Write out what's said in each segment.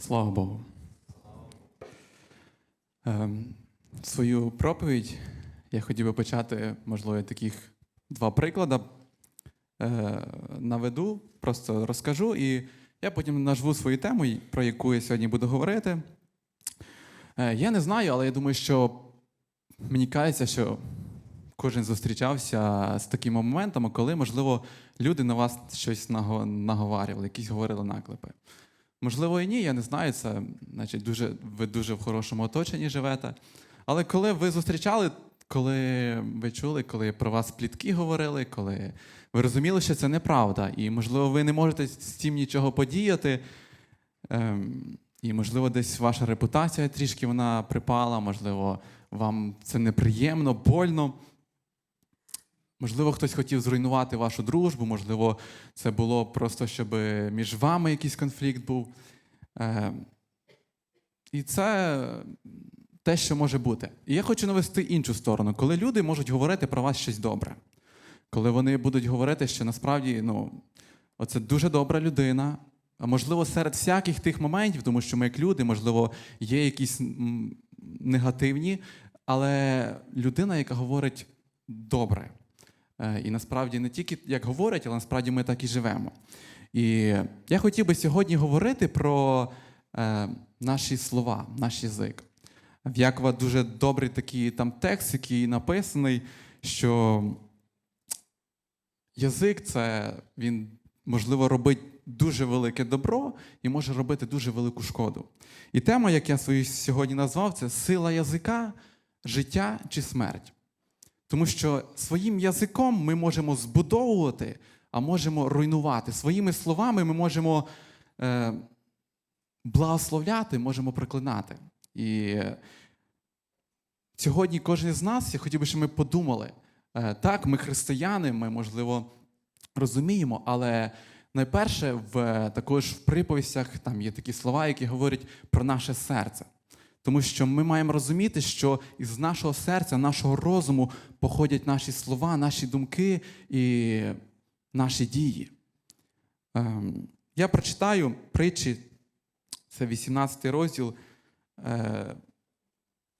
Слава Богу. Ем, свою проповідь я хотів би почати, можливо, таких два приклади. Е, наведу, просто розкажу, і я потім назву свою тему, про яку я сьогодні буду говорити. Е, я не знаю, але я думаю, що мені кажеться, що кожен зустрічався з такими моментами, коли, можливо, люди на вас щось наго- наговарювали, якісь говорили наклепи. Можливо, і ні, я не знаю. Це значить, дуже, ви дуже в хорошому оточенні живете. Але коли ви зустрічали, коли ви чули, коли про вас плітки говорили, коли ви розуміли, що це неправда, і, можливо, ви не можете з цим нічого подіяти, ем, і, можливо, десь ваша репутація трішки вона припала, можливо, вам це неприємно, больно. Можливо, хтось хотів зруйнувати вашу дружбу, можливо, це було просто, щоб між вами якийсь конфлікт був. Е, І це те, що може бути. І я хочу навести іншу сторону, коли люди можуть говорити про вас щось добре. Коли вони будуть говорити, що насправді ну, оце дуже добра людина. А можливо, серед всяких тих моментів, тому що ми як люди, можливо, є якісь негативні, але людина, яка говорить добре. Е, І насправді не тільки як говорять, але насправді ми так і живемо. І я хотів би сьогодні говорити про е, наші слова, наш язик. В Якова дуже добрий такий там текст, який написаний, що язик це він, можливо, робить дуже велике добро і може робити дуже велику шкоду. І тема, як я свою сьогодні назвав, це сила язика, життя чи смерть. Тому що своїм язиком ми можемо збудовувати, а можемо руйнувати. Своїми словами ми можемо е, благословляти, можемо проклинати. І сьогодні кожен з нас, я хотів би, щоб ми подумали, е, так, ми християни, ми, можливо, розуміємо, але найперше, в, також в приповістях там є такі слова, які говорять про наше серце. Тому що ми маємо розуміти, що із нашого серця, нашого розуму походять наші слова, наші думки і наші дії. Ем, Я прочитаю притчі, це 18 розділ, е,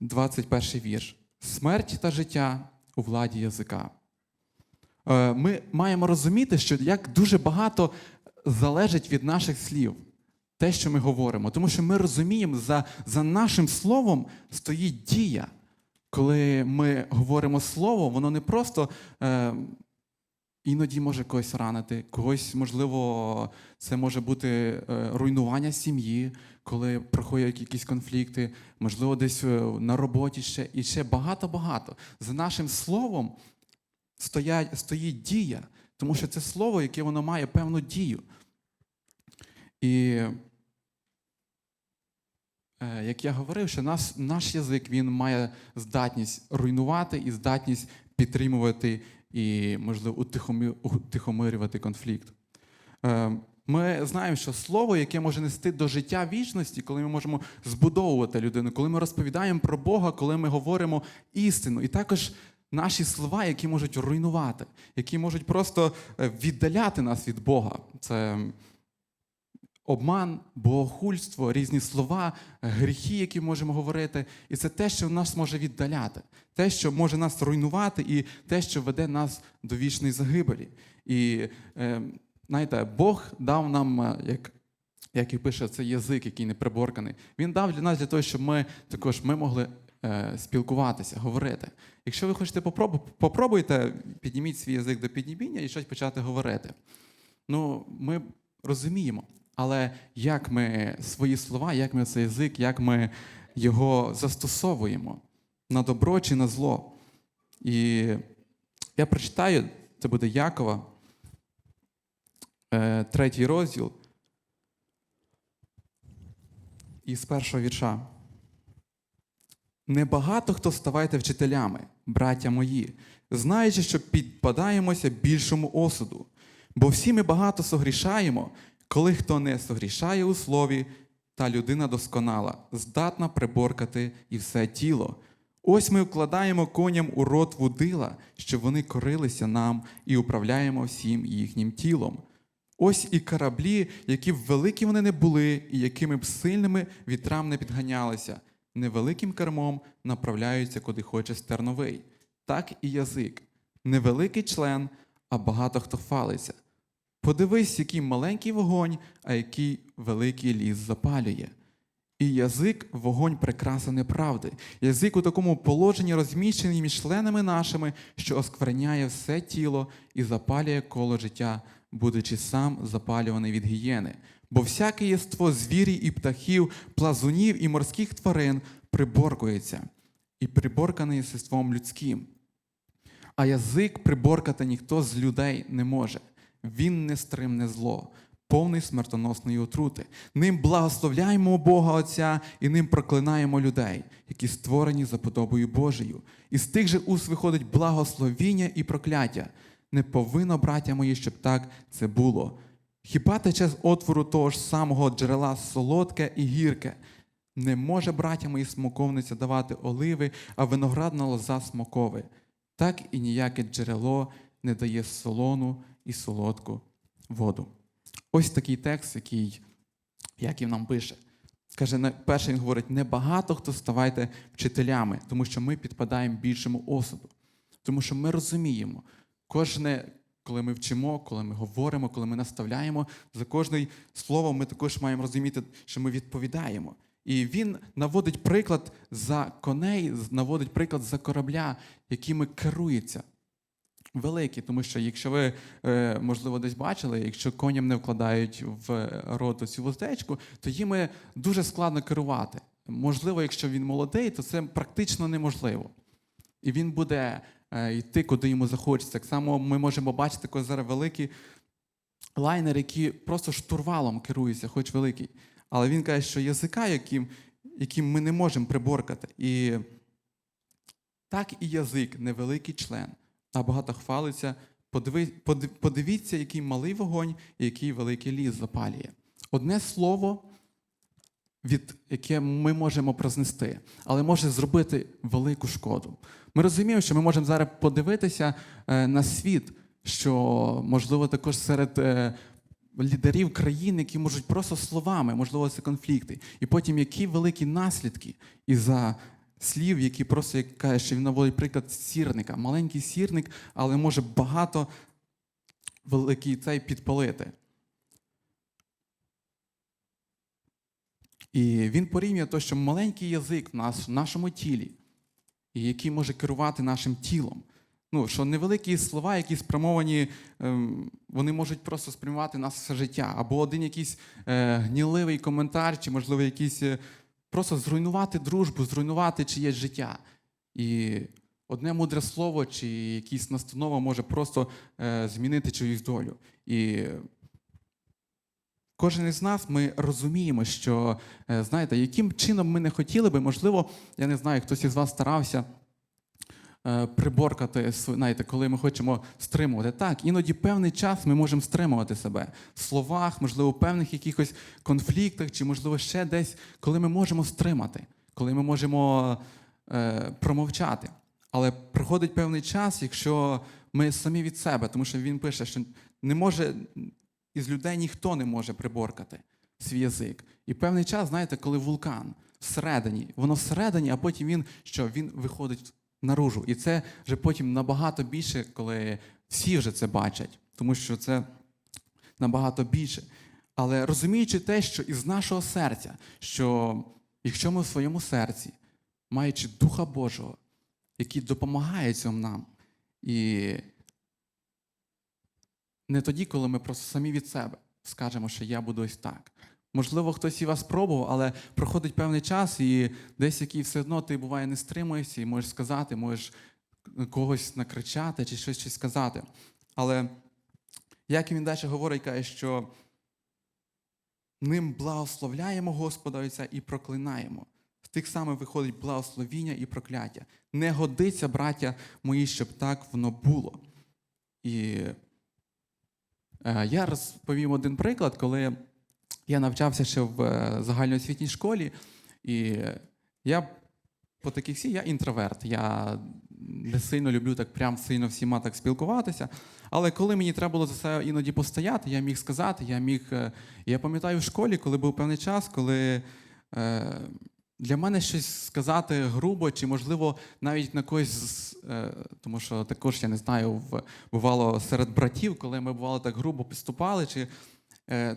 21 вірш. Смерть та життя у владі язика. Е, Ми маємо розуміти, що як дуже багато залежить від наших слів те, що ми говоримо. Тому що ми розуміємо, за, за нашим словом стоїть дія. Коли ми говоримо слово, воно не просто е, іноді може когось ранити, когось, можливо, це може бути е, руйнування сім'ї, коли проходять якісь конфлікти, можливо, десь е, на роботі ще і ще багато-багато. За нашим словом стоять, стоїть дія, тому що це слово, яке воно має певну дію. І як я говорив, що наш, наш язик він має здатність руйнувати і здатність підтримувати і, можливо, утихомирювати конфлікт. Е, Ми знаємо, що слово, яке може нести до життя вічності, коли ми можемо збудовувати людину, коли ми розповідаємо про Бога, коли ми говоримо істину, і також наші слова, які можуть руйнувати, які можуть просто е, віддаляти нас від Бога. Це обман, богохульство, різні слова, гріхи, які можемо говорити. І це те, що нас може віддаляти, те, що може нас руйнувати, і те, що веде нас до вічної загибелі. І е, знаєте, Бог дав нам, е, як, як і пише, цей язик, який не приборканий. Він дав для нас для того, щоб ми також ми могли. е, Спілкуватися, говорити. Якщо ви хочете попробуйте, підніміть свій язик до підніміння і щось почати говорити. Ну, ми розуміємо, але як ми свої слова, як ми цей язик, як ми його застосовуємо на добро чи на зло. І я прочитаю, це буде Якова, е, третій розділ. Із першого вірша. Небагато хто ставайте вчителями, браття мої, знаючи, що підпадаємося більшому осуду. Бо всі ми багато согрішаємо, коли хто не согрішає у слові, та людина досконала, здатна приборкати і все тіло. Ось ми вкладаємо коням у рот вудила, щоб вони корилися нам і управляємо всім їхнім тілом. Ось і кораблі, які б великі вони не були, і якими б сильними вітрам не підганялися, невеликим кермом направляються, куди хоче стерновий. Так і язик. Невеликий член, а багато хто хвалиться. Подивись, який маленький вогонь, а який великий ліс запалює. І язик вогонь прикраса неправди. Язик у такому положенні розміщений між членами нашими, що оскверняє все тіло і запалює коло життя, будучи сам запалюваний від гієни. Бо всяке єство звірі і птахів, плазунів і морських тварин приборкується, і приборкане єством людським. А язик приборкати ніхто з людей не може. Він не стримне зло, повний смертоносної отрути. Ним благословляємо Бога Отця і ним проклинаємо людей, які створені за подобою Божою. І з тих же уст виходить благословіння і прокляття. Не повинно, браття мої, щоб так це було. Хіба тече з отвору того ж самого джерела солодке і гірке? Не може, браття мої, смоковниця давати оливи, а виноградна лоза смокове. Так і ніяке джерело не дає солону і солодку воду. Ось такий текст, який Яків нам пише. Каже, перше він говорить, небагато хто ставайте вчителями, тому що ми підпадаємо більшому осуду. Тому що ми розуміємо, кожне, коли ми вчимо, коли ми говоримо, коли ми наставляємо, за кожне слово ми також маємо розуміти, що ми відповідаємо. І він наводить приклад за коней, наводить приклад за корабля, якими керується. Великі, тому що якщо ви, е, можливо, десь бачили, якщо коням не вкладають в рот цю вуздечку, то їм дуже складно керувати. Можливо, якщо він молодий, то це практично неможливо. І він буде е, йти, куди йому захочеться. Так само ми можемо бачити, коли зараз великі лайнери, які просто штурвалом керуються, хоч великий. Але він каже, що язика, яким, яким ми не можемо приборкати. І так і язик, невеликий член, а багато хвалиться. Подивіться, який малий вогонь і який великий ліс запалює. Одне слово, від яке ми можемо прознести, але може зробити велику шкоду. Ми розуміємо, що ми можемо зараз подивитися е, на світ, що можливо також серед е, лідерів країн, які можуть просто словами, можливо, це конфлікти, і потім які великі наслідки із-за слів, які просто як каже, що він наводить приклад сірника, маленький сірник, але може багато великий цей підпалити. І він порівнює те, що маленький язик в нас, в нашому тілі, і який може керувати нашим тілом. Ну, що невеликі слова, які спрямовані, ем, вони можуть просто спрямувати нас все життя. Або один якийсь е, гніливий коментар, чи, можливо, якийсь е, просто зруйнувати дружбу, зруйнувати чиєсь життя. І одне мудре слово, чи якісь настанова може просто е, змінити чиюсь долю. І Кожен із нас ми розуміємо, що е, знаєте, яким чином ми не хотіли би, можливо, я не знаю, хтось із вас старався приборкати, св- знаєте, коли ми хочемо стримувати. Так, іноді певний час ми можемо стримувати себе в словах, можливо, в певних якихось конфліктах, чи, можливо, ще десь, коли ми можемо стримати, коли ми можемо е, промовчати. Але приходить певний час, якщо ми самі від себе, тому що він пише, що не може із людей ніхто не може приборкати свій язик. І певний час, знаєте, коли вулкан всередині, воно всередині, а потім він що він виходить наружу. І це вже потім набагато більше, коли всі вже це бачать, тому що це набагато більше. Але розуміючи те, що із нашого серця, що якщо ми в своєму серці, маючи Духа Божого, який допомагає цьому нам, і не тоді, коли ми просто самі від себе скажемо, що я буду ось так. Можливо, хтось і вас пробував, але проходить певний час, і десь який все одно ти буває не стримуєшся і можеш сказати, можеш когось накричати чи щось, щось сказати. Але як він далі говорить, каже, що ним благословляємо Господа Отця і проклинаємо. З тих самих виходить благословіння і прокляття. Не годиться, браття мої, щоб так воно було. І Е, Я розповім один приклад, коли я навчався ще в е, загальноосвітній школі, і я по таких всі, я інтроверт. Я не сильно люблю так прям сильно всіма так спілкуватися. Але коли мені треба було за це іноді постояти, я міг сказати, я міг. е, Я пам'ятаю в школі, коли був певний час, коли е, для мене щось сказати грубо, чи можливо навіть на когось, тому що також я не знаю, бувало серед братів, коли ми бувало так грубо підступали, чи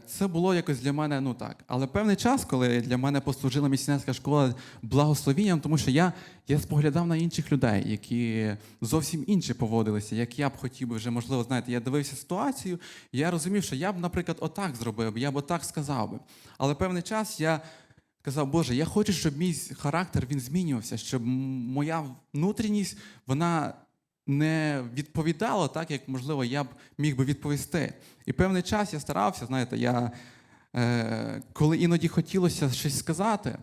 Це було якось для мене, ну так. Але певний час, коли для мене послужила місіонерська школа благословінням, тому що я, я споглядав на інших людей, які зовсім інші поводилися, як я б хотів би вже, можливо, знаєте, я дивився ситуацію, і я розумів, що я б, наприклад, отак зробив, я б отак сказав би. Але певний час я казав, Боже, я хочу, щоб мій характер він змінювався, щоб моя внутрішність, вона не відповідала так, як можливо я б міг би відповісти. І певний час я старався, знаєте, я е, коли іноді хотілося щось сказати,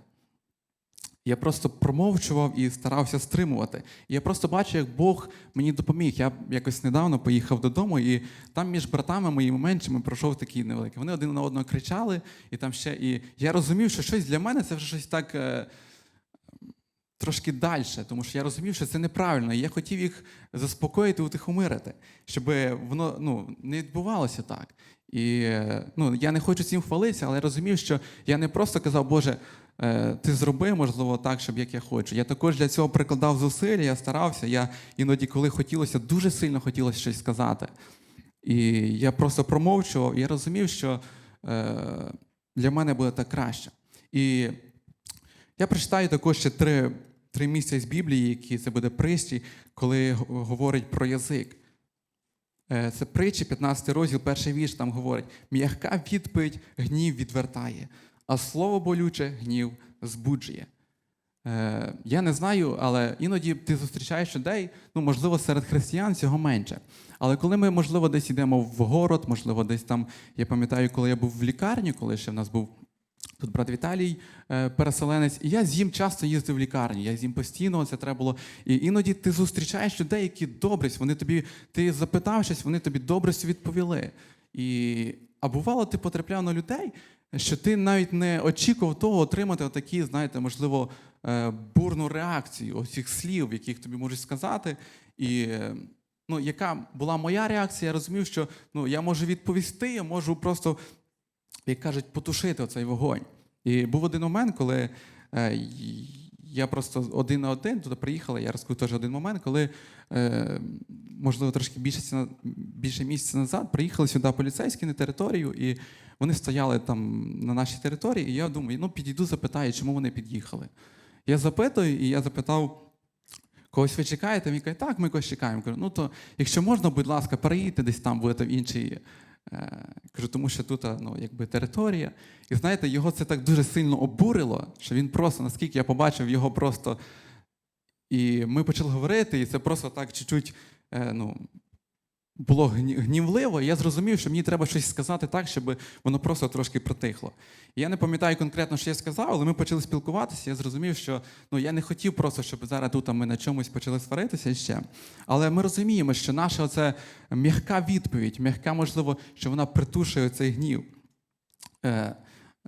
я просто промовчував і старався стримувати. І я просто бачу, як Бог мені допоміг. Я якось недавно поїхав додому, і там між братами моїми меншими пройшов такий невеликий. Вони один на одного кричали, і там ще. І я розумів, що щось для мене це вже щось так. е, Трошки далі, тому що я розумів, що це неправильно, і я хотів їх заспокоїти, утихомирити, щоб воно ну, не відбувалося так. І ну, я не хочу цим хвалитися, але я розумів, що я не просто казав, Боже, е, ти зроби, можливо, так, щоб як я хочу. Я також для цього прикладав зусилля, я старався. Я іноді, коли хотілося, дуже сильно хотілося щось сказати. І я просто промовчував, і я розумів, що е, для мене буде так краще. І я прочитаю також ще три, три місця з Біблії, які це буде притчі, коли говорить про язик. Е, Це притчі, 15 розділ, перший вірш там говорить: м'яка відповідь гнів відвертає, а слово болюче гнів збуджує. Е, Я не знаю, але іноді ти зустрічаєш людей, ну, можливо, серед християн цього менше. Але коли ми, можливо, десь йдемо в город, можливо, десь там, я пам'ятаю, коли я був в лікарні, коли ще в нас був Тут брат Віталій, е, переселенець, і я з ним часто їздив в лікарню. Я з ним постійно це треба було. І іноді ти зустрічаєш людей, які добрі, вони тобі, ти запитав щось, вони тобі добрістю відповіли. І, а бувало, ти потрапляв на людей, що ти навіть не очікував того отримати отакі, знаєте, можливо, е, бурну реакцію оцих слів, яких тобі можуть сказати. І ну, яка була моя реакція, я розумів, що ну, я можу відповісти, я можу просто як кажуть, потушити оцей вогонь. І був один момент, коли е, я просто один на один туди приїхала, я розкажу теж один момент, коли, е, можливо, трошки більше, більше місяця назад приїхали сюди поліцейські на територію, і вони стояли там на нашій території, і я думаю, ну підійду, запитаю, чому вони під'їхали. Я запитую, і я запитав. Когось ви чекаєте? Він каже, так, ми когось чекаємо. Кажу, ну то, якщо можна, будь ласка, переїдьте десь там, будете в іншій. Е, кажу, тому що тут ну, якби територія. І знаєте, його це так дуже сильно обурило, що він просто, наскільки я побачив його просто. І ми почали говорити, і це просто так чуть-чуть е, ну, було гні- гнівливо. І я зрозумів, що мені треба щось сказати так, щоб воно просто трошки притихло. І я не пам'ятаю конкретно, що я сказав, але ми почали спілкуватися. Я зрозумів, що ну, я не хотів просто, щоб зараз тут ми на чомусь почали сваритися ще. Але ми розуміємо, що наша оце м'яка відповідь, м'яка, можливо, що вона притушує цей гнів. Е,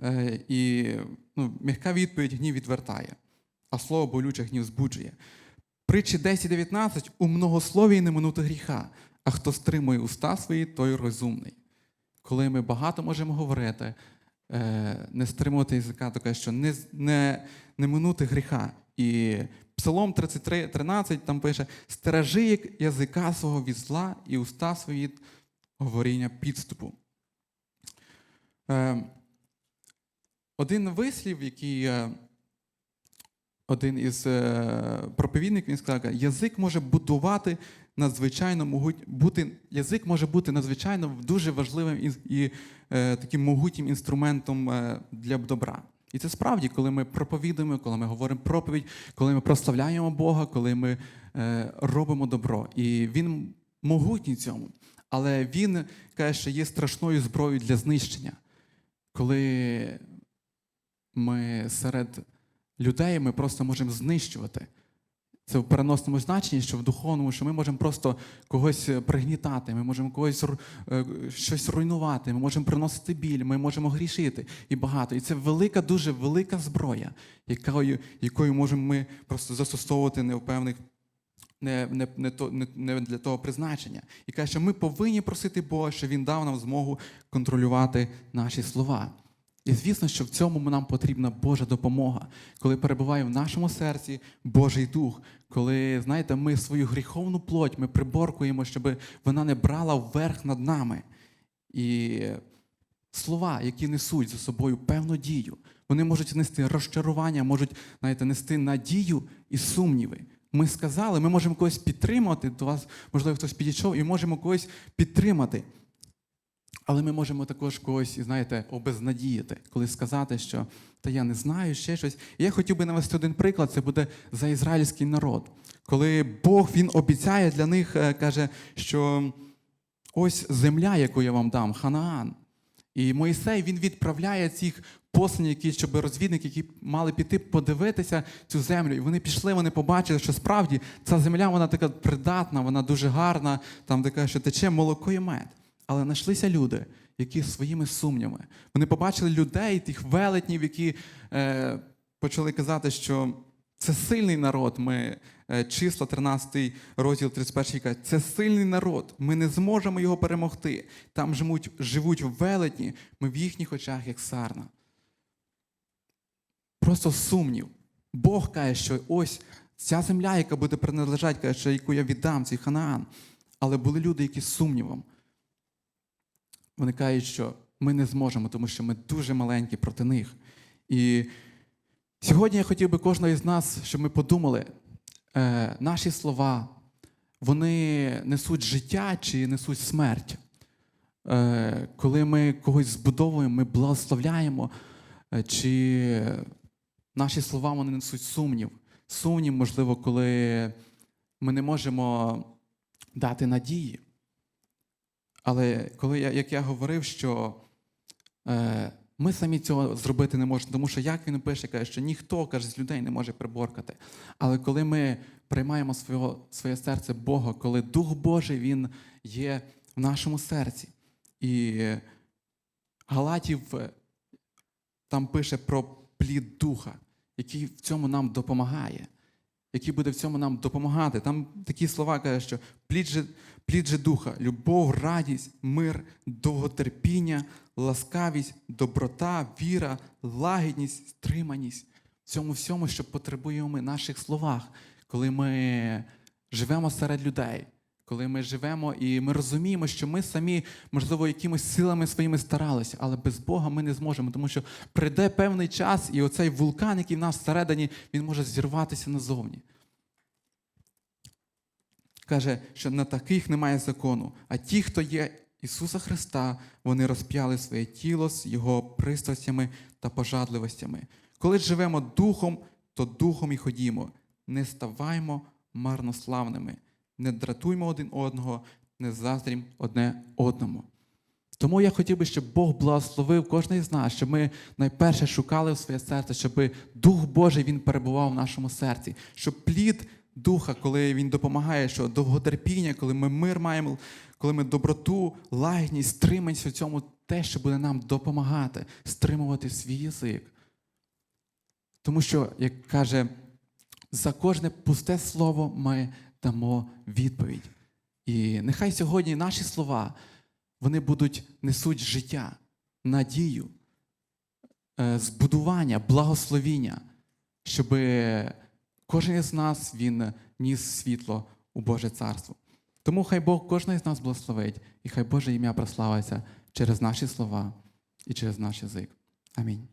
е, і ну, м'яка відповідь гнів відвертає, а слово болюче гнів збуджує. Притчі 10.19 у многословії не минути гріха, а хто стримує уста свої, той розумний. Коли ми багато можемо говорити, е, не стримувати язика, то каже, що не, не, не минути гріха. І Псалом 33.13 там пише: стережи язика свого від зла і уста свої говоріння підступу. Е, один вислів, який е, один із проповідників він сказав, язик може будувати надзвичайно могуть бути, язик може бути надзвичайно дуже важливим і, і е, таким могутнім інструментом е, для добра. І це справді, коли ми проповідуємо, коли ми говоримо проповідь, коли ми прославляємо Бога, коли ми е, робимо добро. І він могутній цьому. Але він каже, що є страшною зброєю для знищення. Коли ми серед людей ми просто можемо знищувати. Це в переносному значенні, що в духовному, що ми можемо просто когось е, пригнітати, ми можемо когось е, щось руйнувати, ми можемо приносити біль, ми можемо грішити і багато. І це велика, дуже велика зброя, якою, якою можемо ми просто застосовувати не в певних не, не, не, то, не, не для того призначення. І каже, що ми повинні просити Бога, щоб Він дав нам змогу контролювати наші слова. І звісно, що в цьому нам потрібна Божа допомога, коли перебуває в нашому серці Божий Дух, коли, знаєте, ми свою гріховну плоть ми приборкуємо, щоб вона не брала вверх над нами. І слова, які несуть за собою певну дію, вони можуть нести розчарування, можуть знаєте, нести надію і сумніви. Ми сказали, ми можемо когось підтримати, до вас, можливо, хтось підійшов, і можемо когось підтримати. Але ми можемо також когось, знаєте, обезнадіяти, коли сказати, що та я не знаю, ще щось. Я хотів би навести один приклад, це буде за ізраїльський народ. Коли Бог він обіцяє для них, е, каже, що ось земля, яку я вам дам, Ханаан. І Моїсей він відправляє цих посланих, які, щоб розвідники, які мали піти подивитися цю землю. І вони пішли, вони побачили, що справді ця земля вона така придатна, вона дуже гарна, там така, що тече молоко і мед. Але знайшлися люди, які своїми сумнями. Вони побачили людей, тих велетнів, які е, почали казати, що це сильний народ. Ми е, числа 13 розділ 31 каже, це сильний народ. Ми не зможемо його перемогти. Там живуть, живуть велетні, ми в їхніх очах як сарна. Просто сумнів. Бог каже, що ось ця земля, яка буде принадлежати, каже, що яку я віддам, цей Ханаан. Але були люди, які з сумнівом. Вони кажуть, що ми не зможемо, тому що ми дуже маленькі проти них. І сьогодні я хотів би кожного із нас, щоб ми подумали, е, наші слова, вони несуть життя чи несуть смерть. Е, коли ми когось збудовуємо, ми благословляємо, е, чи наші слова вони несуть сумнів. Сумнів, можливо, коли ми не можемо дати надії. Але коли я, як я говорив, що е, ми самі цього зробити не можемо, тому що як він пише, каже, що ніхто каже, з людей не може приборкати. Але коли ми приймаємо свого, своє серце Бога, коли Дух Божий Він є в нашому серці. І Галатів е, там пише про плід духа, який в цьому нам допомагає, який буде в цьому нам допомагати. Там такі слова каже, що плід же, плід же духа, любов, радість, мир, довготерпіння, ласкавість, доброта, віра, лагідність, стриманість. В цьому всьому, що потребуємо ми наших словах, коли ми живемо серед людей. Коли ми живемо і ми розуміємо, що ми самі, можливо, якимись силами своїми старалися, але без Бога ми не зможемо, тому що прийде певний час, і оцей вулкан, який в нас всередині, він може зірватися назовні. Каже, що на таких немає закону, а ті, хто є Ісуса Христа, вони розп'яли своє тіло з Його пристрастями та пожадливостями. Коли живемо духом, то духом і ходімо. Не ставаймо марнославними, не дратуймо один одного, не заздрім одне одному. Тому я хотів би, щоб Бог благословив кожного з нас, щоб ми найперше шукали в своє серце, щоб Дух Божий він перебував в нашому серці, щоб плід Духа, коли він допомагає, що довготерпіння, коли ми мир маємо, коли ми доброту, лагідність, стриманість у цьому те, що буде нам допомагати, стримувати свій язик. Тому що, як каже, за кожне пусте слово ми дамо відповідь. І нехай сьогодні наші слова вони будуть несуть життя, надію, е, збудування, благословіння, щоб кожен із нас він ніс світло у Боже царство. Тому хай Бог кожного з нас благословить, і хай Боже ім'я прославиться через наші слова і через наш язик. Амінь.